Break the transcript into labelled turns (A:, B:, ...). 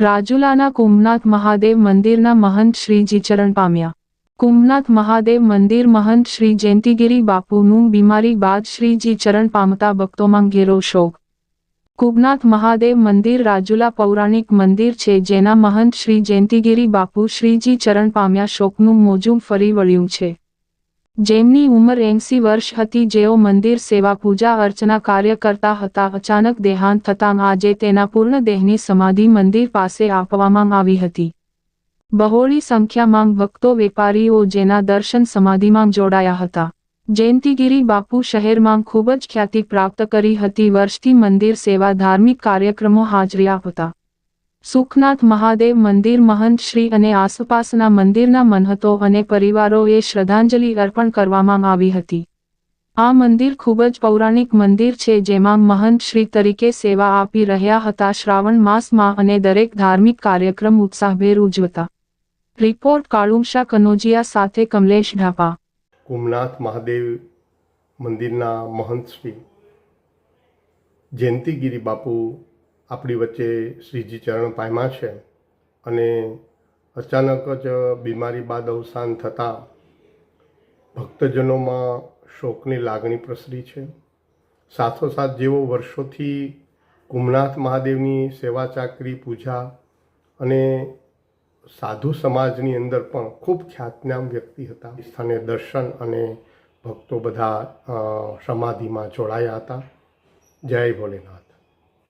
A: રાજુલાના કુંભનાથ મહાદેવ મંદિરના મહંત શ્રીજી ચરણ પામ્યા. કુંભનાથ મહાદેવ મંદિર મહંત શ્રી જયંતિગીરી બાપુનું બીમારી બાદ શ્રીજી ચરણ પામતા ભક્તોમાં ઘેરો શોક. કુંભનાથ મહાદેવ મંદિર રાજુલા પૌરાણિક મંદિર છે જેના મહંત શ્રી જયંતિગીરી બાપુ શ્રીજી ચરણ પામ્યા શોકનું મોજું ફરી વળ્યું છે. જેમની ઉંમર એંસી વર્ષ હતી, જેઓ મંદિર સેવા, પૂજા અર્ચના કાર્ય કરતા હતા. અચાનક દેહાંત થતાં આજે તેના પૂર્ણ દેહની સમાધિ મંદિર પાસે આપવામાં આવી હતી. બહોળી સંખ્યામાં ભક્તો, વેપારીઓ જેના દર્શન સમાધિમાં જોડાયા હતા. જયંતિગીરી બાપુ શહેરમાં ખૂબ જ ખ્યાતિ પ્રાપ્ત કરી હતી. વર્ષથી મંદિર સેવા ધાર્મિક કાર્યક્રમો હાજરી આપતા સુખનાથ મહાદેવ મંદિર મહંત શ્રી અને આસપાસના મંદિરના મનહતો અને પરિવારોએ શ્રદ્ધાંજલિ અર્પણ કરવામાં આવી હતી. આ મંદિર ખૂબ જ પૌરાણિક મંદિર છે જેમાં મહંત શ્રી તરીકે સેવા આપી રહ્યા હતા શ્રાવણ માસમાં અને દરેક ધાર્મિક કાર્યક્રમ ઉત્સાહભેર ઉજવતા. રિપોર્ટ કાળુંશા કનોજિયા સાથે કમલેશ ઢાપા.
B: કુમનાથ મહાદેવ મંદિરના મહંત શ્રી જયંતિગીરી બાપુ આપણી વચ્ચે શ્રીજી ચરણ પામ્યા છે. અને અચાનક જ બીમારી બાદ અવસાન થતાં ભક્તજનોમાં શોકની લાગણી પ્રસરી છે. સાથોસાથ જેઓ વર્ષોથી કુમનાથ મહાદેવની સેવા ચાકરી, પૂજા અને સાધુ સમાજની અંદર પણ ખૂબ ખ્યાતનામ વ્યક્તિ હતા. સ્થાને દર્શન અને ભક્તો બધા સમાધિમાં જોડાયા હતા. જય ભોલેનાથ.